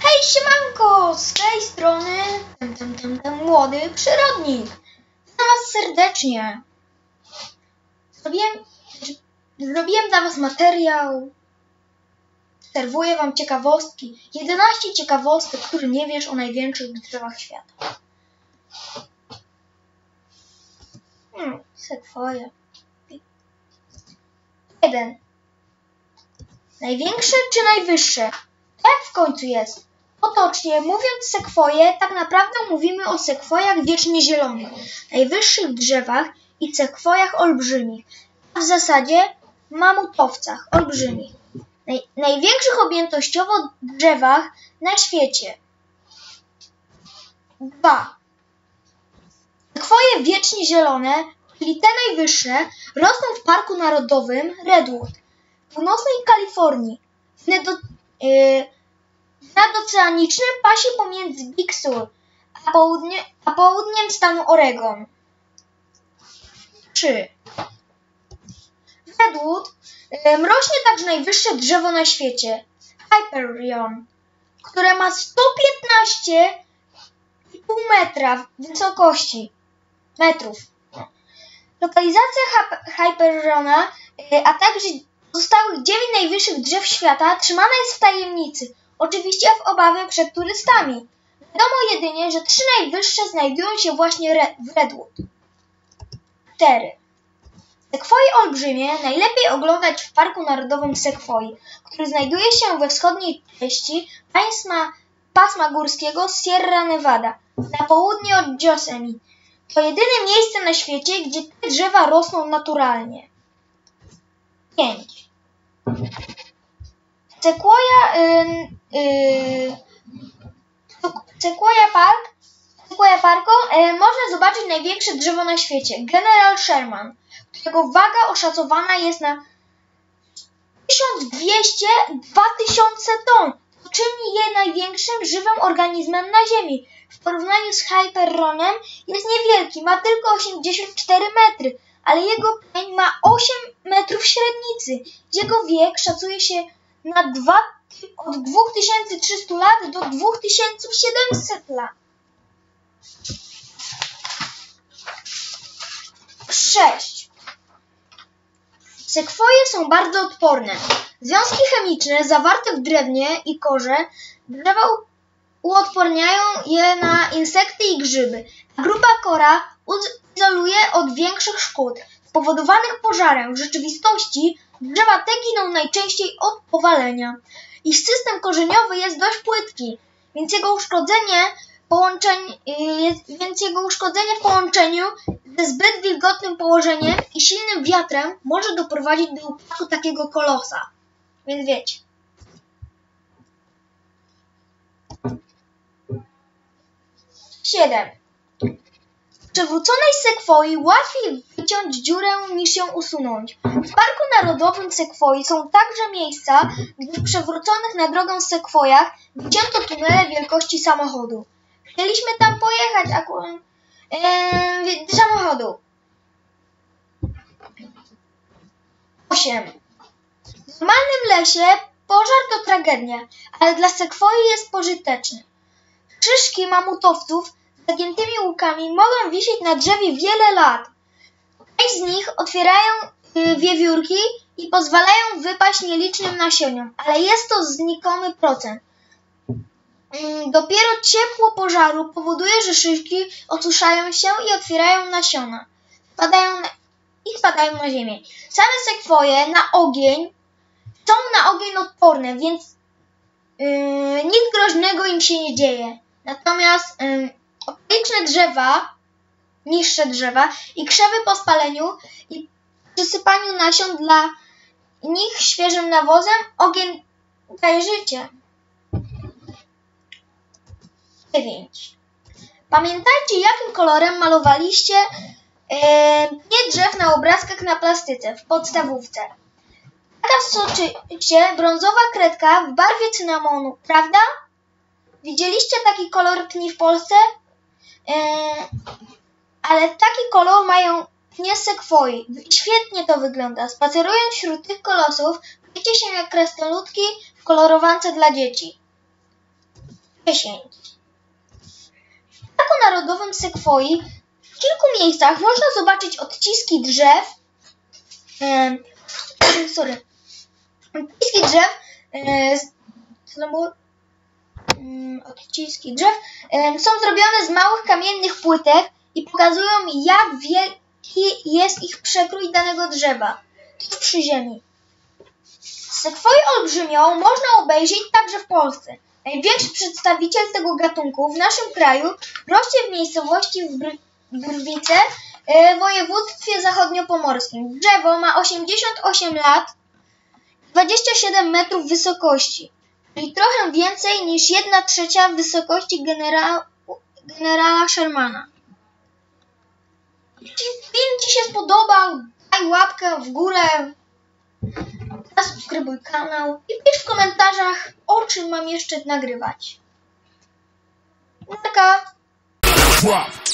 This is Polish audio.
Hej, siemanko! Z tej strony ten, ten, ten, ten młody przyrodnik. Witam was serdecznie. Zrobiłem, zrobiłem dla was materiał. Serwuję wam ciekawostki. 11 ciekawostek, które nie wiesz o największych drzewach świata. Hmm, sekwoje. Jeden. Największe czy najwyższe? Jak w końcu jest? Potocznie mówiąc sekwoje, tak naprawdę mówimy o sekwojach wiecznie zielonych, najwyższych drzewach i sekwojach olbrzymich, a w zasadzie mamutowcach olbrzymich, naj, największych objętościowo drzewach na świecie. 2. Sekwoje wiecznie zielone, czyli te najwyższe, rosną w Parku Narodowym Redwood w północnej Kalifornii, w nedo, yy, w nadoceanicznym pasie pomiędzy Big Sur a, południe, a południem stanu Oregon. 3. W Redwood em, rośnie także najwyższe drzewo na świecie, Hyperion, które ma 115,5 metra wysokości metrów. Lokalizacja Hyp- Hyperiona, y, a także pozostałych 9 najwyższych drzew świata trzymana jest w tajemnicy, oczywiście w obawie przed turystami. Wiadomo jedynie, że trzy najwyższe znajdują się właśnie w Redwood. 4. Sekwoje olbrzymie najlepiej oglądać w Parku Narodowym Sekwoi, który znajduje się we wschodniej części państwa, pasma górskiego Sierra Nevada, na południe od Yosemite. To jedyne miejsce na świecie, gdzie te drzewa rosną naturalnie. 5. Sequoia, y, y, Sequoia Park, Sequoia Parku y, można zobaczyć największe drzewo na świecie, General Sherman, którego waga oszacowana jest na 1200-2000 ton, co czyni je największym żywym organizmem na Ziemi. W porównaniu z Hyperionem jest niewielki, ma tylko 84 metry, ale jego pień ma 8 metrów średnicy. Jego wiek szacuje się na 2, od 2300 lat do 2700 lat. 6. Sekwoje są bardzo odporne. Związki chemiczne zawarte w drewnie i korze drzewa uodporniają je na insekty i grzyby. Gruba kora izoluje od większych szkód spowodowanych pożarem. W rzeczywistości drzewa te giną najczęściej od powalenia. Ich system korzeniowy jest dość płytki, więc jego uszkodzenie połączeń, y, jest, więc jego uszkodzenie w połączeniu ze zbyt wilgotnym położeniem i silnym wiatrem może doprowadzić do upadku takiego kolosa. Więc wiecie. Siedem. Z przewróconej sekwoi łatwiej wyciąć dziurę niż ją usunąć. W Parku Narodowym Sekwoi są także miejsca, gdzie w przewróconych na drogą sekwojach wycięto tunele wielkości samochodu. Chcieliśmy tam pojechać akurat do samochodu. 8. W normalnym lesie pożar to tragedia, ale dla sekwoi jest pożyteczny. Szyszki mamutowców zagiętymi łukami mogą wisieć na drzewie wiele lat. Część z nich otwierają y, wiewiórki i pozwalają wypaść nielicznym nasioniom, ale jest to znikomy procent. Mm, Dopiero ciepło pożaru powoduje, że szyszki osuszają się i otwierają nasiona. Spadają na, I spadają na ziemię. Same sekwoje na ogień są na ogień odporne, więc yy, nic groźnego im się nie dzieje. Natomiast yy, okoliczne drzewa, niższe drzewa i krzewy po spaleniu i przysypaniu nasion dla nich świeżym nawozem ogień daje życie. 9. Pamiętajcie, jakim kolorem malowaliście nie drzew na obrazkach na plastyce w podstawówce. Taka soczyście brązowa kredka w barwie cynamonu, prawda? Widzieliście taki kolor pni w Polsce? E, ale taki kolor mają nie sekwoi. Świetnie to wygląda. Spacerując wśród tych kolosów, czujecie się jak krasnoludki w kolorowance dla dzieci. 10. W Parku Narodowym Sekwoi w kilku miejscach można zobaczyć odciski drzew. sorry. Odciski drzew. E, z- co to było? Mm, odciski drzew. są zrobione z małych kamiennych płytek i pokazują jak wielki jest ich przekrój danego drzewa. To przy ziemi. Sekwoję olbrzymią można obejrzeć także w Polsce. Największy przedstawiciel tego gatunku w naszym kraju rośnie w miejscowości w Br- Brwice e, w województwie zachodniopomorskim. Drzewo ma 88 lat, 27 metrów wysokości, czyli trochę więcej niż 1 trzecia wysokości genera- generała Shermana. Jeśli film Ci się spodobał, daj łapkę w górę, zasubskrybuj kanał i pisz w komentarzach, o czym mam jeszcze nagrywać. Drop.